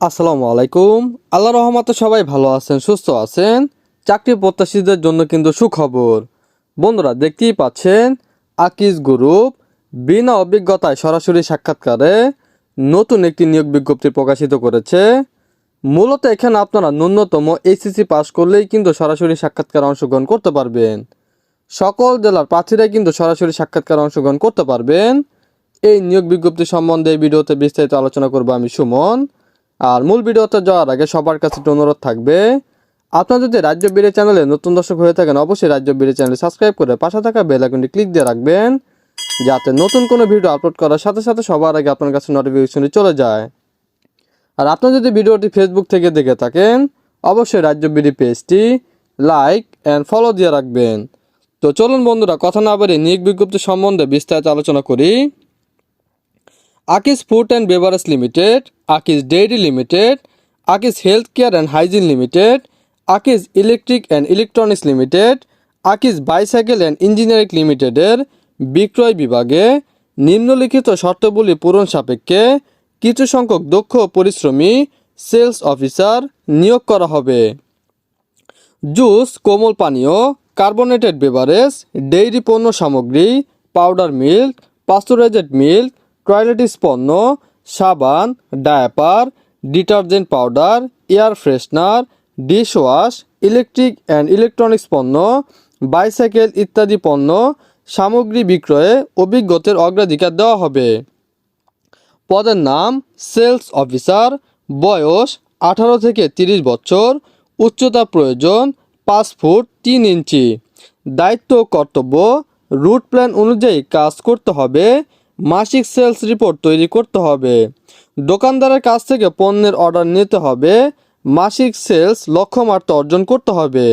আসসালামু আলাইকুম। আল্লাহ রহমতে সবাই ভালো আছেন, সুস্থ আছেন। চাকরি প্রত্যাশীদের জন্য কিন্তু সুখবর। বন্ধুরা, দেখতেই পাচ্ছেন, আকিজ গ্রুপ বিনা অভিজ্ঞতায় সরাসরি সাক্ষাৎকারে নতুন একটি নিয়োগ বিজ্ঞপ্তি প্রকাশিত করেছে। মূলত এখানে আপনারা ন্যূনতম এইচএসসি পাস করলেই কিন্তু সরাসরি সাক্ষাৎকার অংশগ্রহণ করতে পারবেন। সকল জেলার প্রার্থীরাই কিন্তু সরাসরি সাক্ষাৎকার অংশগ্রহণ করতে পারবেন। এই নিয়োগ বিজ্ঞপ্তি সম্বন্ধে ভিডিওতে বিস্তারিত আলোচনা করব আমি সুমন। আর মূল ভিডিওতে যাওয়ার আগে সবার কাছে অনুরোধ থাকবে, আপনার যদি রাজ্য বিড়ি চ্যানেলে নতুন দর্শক হয়ে থাকেন, অবশ্যই রাজ্য বিড়ি চ্যানেল সাবস্ক্রাইব করে পাশে থাকা বেল ক্লিক দিয়ে রাখবেন, যাতে নতুন কোনো ভিডিও আপলোড করার সাথে সাথে সবার আগে আপনার কাছে নোটিফিকেশনটি চলে যায়। আর আপনার যদি ভিডিওটি ফেসবুক থেকে দেখে থাকেন, অবশ্যই রাজ্য বিডি পেজটি লাইক অ্যান্ড ফলো দিয়ে রাখবেন। তো চলুন বন্ধুরা, কথা না বলে নিয়োগ বিজ্ঞপ্তি সম্বন্ধে বিস্তারিত আলোচনা করি। Akij food and beverage limited Akij dairy limited Akij health care and hygiene limited Akij electric and electronics limited Akij bicycle and engineering লিমিটেডের বিক্রয় বিভাগে নিম্নলিখিত শর্তাবলী পূরণ সাপেক্ষে কিছু সংখ্যক দক্ষ পরিশ্রমী সেলস অফিসার নিয়োগ করা হবে। জুস, কোমল পানীয় কার্বোনেটেড বেভারেজ ডেইরি পণ্য সামগ্রী powder milk pasteurised milk toiletries পণ্য, সাবান, diaper, detergent powder, air freshener, dishwash, electric and electronics পণ্য, বাইসাইকেল ইত্যাদি পণ্য, সামগ্রী বিক্রয়ে অভিজ্ঞতার অগ্রাধিকার দেওয়া হবে। পদের নাম, সেলস অফিসার, বয়স আঠারো থেকে তিরিশ বছর, উচ্চতা প্রয়োজন পাঁচ ফুট তিন ইঞ্চি। দায়িত্ব কর্তব্য, রুট প্ল্যান অনুযায়ী কাজ করতে হবে মাসিক সেলস রিপোর্ট তৈরি করতে হবে। দোকানদারের কাছ থেকে পণ্যের অর্ডার নিতে হবে। মাসিক সেলস লক্ষ্যমাত্রা অর্জন করতে হবে।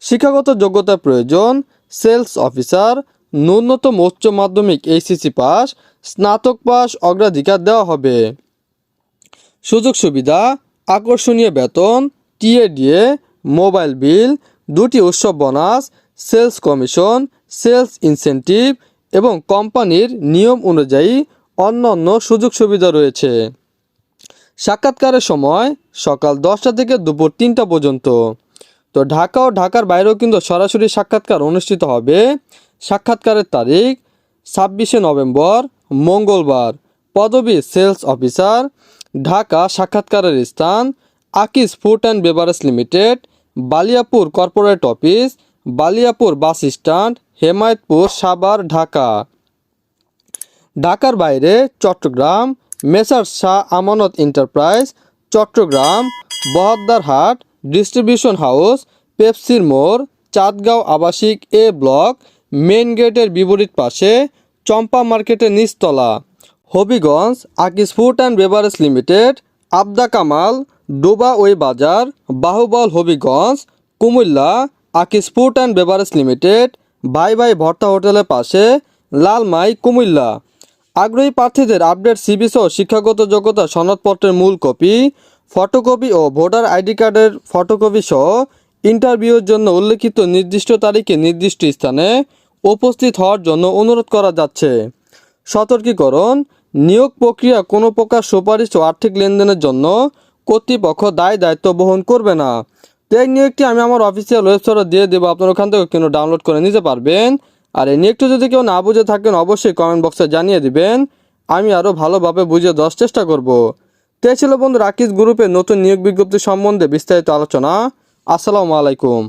শিক্ষাগত যোগ্যতা প্রয়োজন। সেলস অফিসার, ন্যূনতম উচ্চ মাধ্যমিক এইচএসসি পাস, স্নাতক পাস, অগ্রাধিকার দেওয়া হবে। সুযোগ সুবিধা, আকর্ষণীয় বেতন টিএডিএ মোবাইল বিল, দুটি উৎসব bonus, sales commission, sales incentive এবং কোম্পানির নিয়ম অনুযায়ী অন্য অন্য সুযোগ সুবিধা রয়েছে। সাক্ষাৎকারের সময় সকাল দশটা থেকে দুপুর তিনটা পর্যন্ত। তো ঢাকা ও ঢাকার বাইরেও কিন্তু সরাসরি সাক্ষাৎকার অনুষ্ঠিত হবে। সাক্ষাৎকারের তারিখ ছাব্বিশে নভেম্বর, মঙ্গলবার। পদবী সেলস অফিসার, ঢাকা সাক্ষাৎকারের স্থান Akij food and beverage limited, Baliapur corporate office, Baliapur bus stand Hemayetpur, Savar, Dhaka. ঢাকার বাইরে Chattogram, messrs Shah Amanat enterprise, Chattogram Bahaddarhat distribution house, পেপসির মোড়, চাঁদগাঁও আবাসিক এ ব্লক মেন গেটের বিপরীত পাশে চম্পা মার্কেটের নিচতলা। Habiganj, Akij food and beverage limited, আবদা Kamal, ডোবা ওই বাজার, Bahubal Habiganj, Cumilla, Akij food and beverage limited ভাই ভাই ভর্তা হোটেলের পাশে লালমাই কুমিল্লা। আগ্রহী প্রার্থীদের আপডেট সিবি সহ শিক্ষাগত যোগ্যতা সনদপত্রের মূল কপি, ফটোকপি ও ভোটার আইডি কার্ডের ফটোকপি সহ ইন্টারভিউর জন্য উল্লেখিত নির্দিষ্ট তারিখে নির্দিষ্ট স্থানে উপস্থিত হওয়ার জন্য অনুরোধ করা যাচ্ছে। সতর্কীকরণ, নিয়োগ প্রক্রিয়া কোনো প্রকার সুপারিশ ও আর্থিক লেনদেনের জন্য কর্তৃপক্ষ দায় দায়িত্ব বহন করবে না। তো এই নিয়োগটি আমি আমার অফিসিয়াল ওয়েবসাইটে দিয়ে দেবো। আপনার ওখান থেকে কিন্তু ডাউনলোড করে নিতে পারবেন। আর এই নিয়োগটি যদি কেউ না বুঝে থাকেন, অবশ্যই কমেন্ট বক্সে জানিয়ে দিবেন। আমি আরও ভালোভাবে বুঝে দেওয়ার চেষ্টা করব। তো ছিল বন্ধু রাকিস গ্রুপের নতুন নিয়োগ বিজ্ঞপ্তি সম্বন্ধে বিস্তারিত আলোচনা। আসসালামু আলাইকুম।